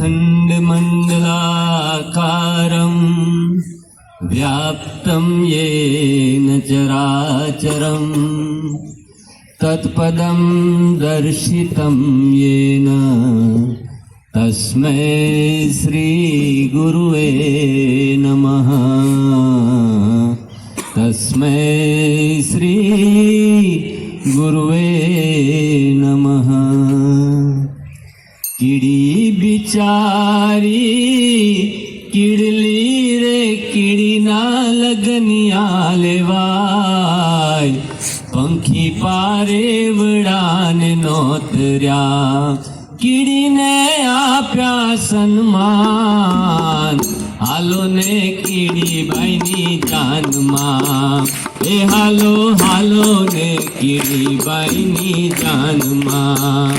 अखण्डमण्डलाकारम् व्याप्तं येन चराचरम् तत्पदं दर्शितं येन तस्मै श्रीगुरुवे नमः तस्मै श्रीगुरुवे नमः કિડી બિચારી કીડલી રે કીડીના લગનિયા લેવાય પંખી પારે વડાને નોતર્યા કીડીને આપ્યા સન્માન. હાલો ને કીડી બાઈની જાનમાં. એ હાલો હાલો ને કીડી બાઈની જાનમાં.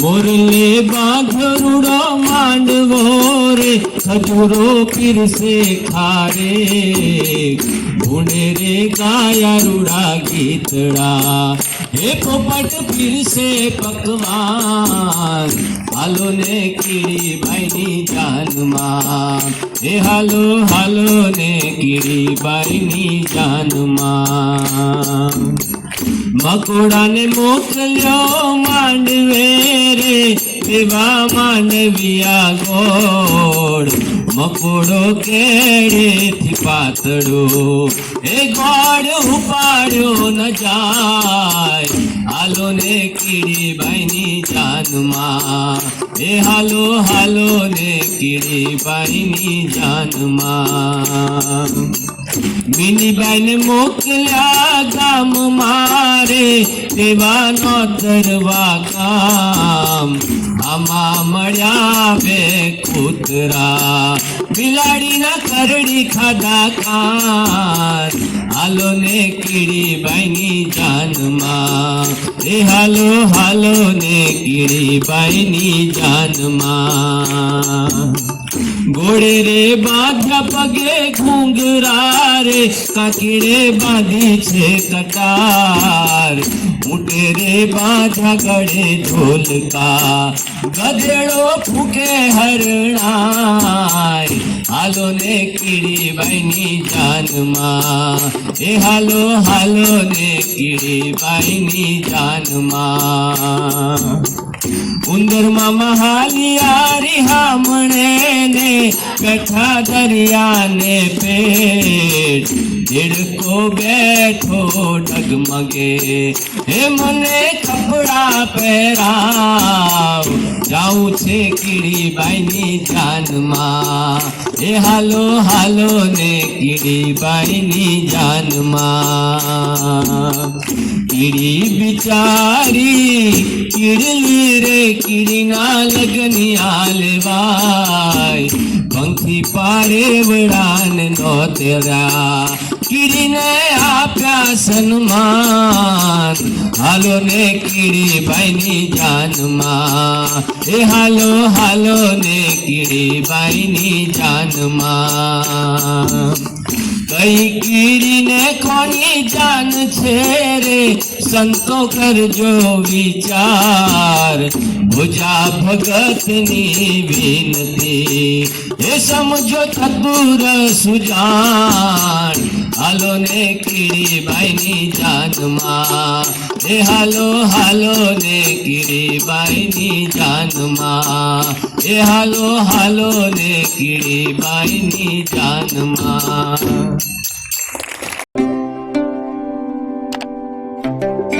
મોરલે બાંધરુડો માંડવો રે, ખજૂરો પીરસે ખારે. ભૂણે રે ગાયા રૂડા ગીતડા. હે પોપટ પીરસે પકવાન. હાલો ને કીડી બાઈની જાનમાં. એ હાલો હાલો ને કીડી બાઈની જાનમાં. મકોડાને મોકલ્યો માંડવે રે. એવા માંડવિયા ગોળ મકોડો કેડેથી પાતળો એ ગોળ ઉપાડ્યો ન જાય હાલો ને કીડી બાઈની જાનમાં એ હાલો હાલો ને કીડી બાઈની જાનમાં મિનીબાઈને મોકલ્યા ગામ મારે દેવાનો દરવા કામ આમાં મળ્યા બે કૂતરા. બિલાડીના કરડી ખાધા કાન હાલો ને કીડી બાઈની જાનમાં. એ હાલો હાલો ને કીડી બાઈની જાનમાં. ઘોડે રે બાંધ્યા પગે ઘૂંઘરા રે કાકીડે બાંધી છે કટાર. ઊંટે રે બાંધ્યા ગળે ઢોલકા, ગધેડો ફૂકે હરણાય. હાલો ને કીડી બાઈની જાનમાં, એ હાલો હાલો ને કીડી બાઈની જાનમાં. ઉંદરમાં મહાલિયારી હામણે ને બેઠા દરિયાને પેટ દેડકો બેઠો ડગમગે. હે મને કપડા પહેરાવ, જાઉં છે કીડી બાઈની જાનમાં. એ હાલો હાલો ને કીડી બાઈની જાનમાં. કીડી બિચારી, કીડલી રે કીડીના લગની આલવાય પંખી પારે વડાને નો તેરા. કીડીને આપ્યા સન્માન. હાલો ને કીડી ભાઈની જાનમાં. એ હાલો હાલો ને કીડી ભાઈની જાનમાં. કઈ કીડીને કોની જાન છે રે? સંતો કરજો વિચાર. ભુજા ભગતની વિનતી. એ સમજો ચતુર સુજાન હાલો ને કીડી બાઈની જાનમાં. એ હાલો હાલો ને કીડી બાઈની જાનમાં. એ હાલો હાલો ને કીડી Thank you.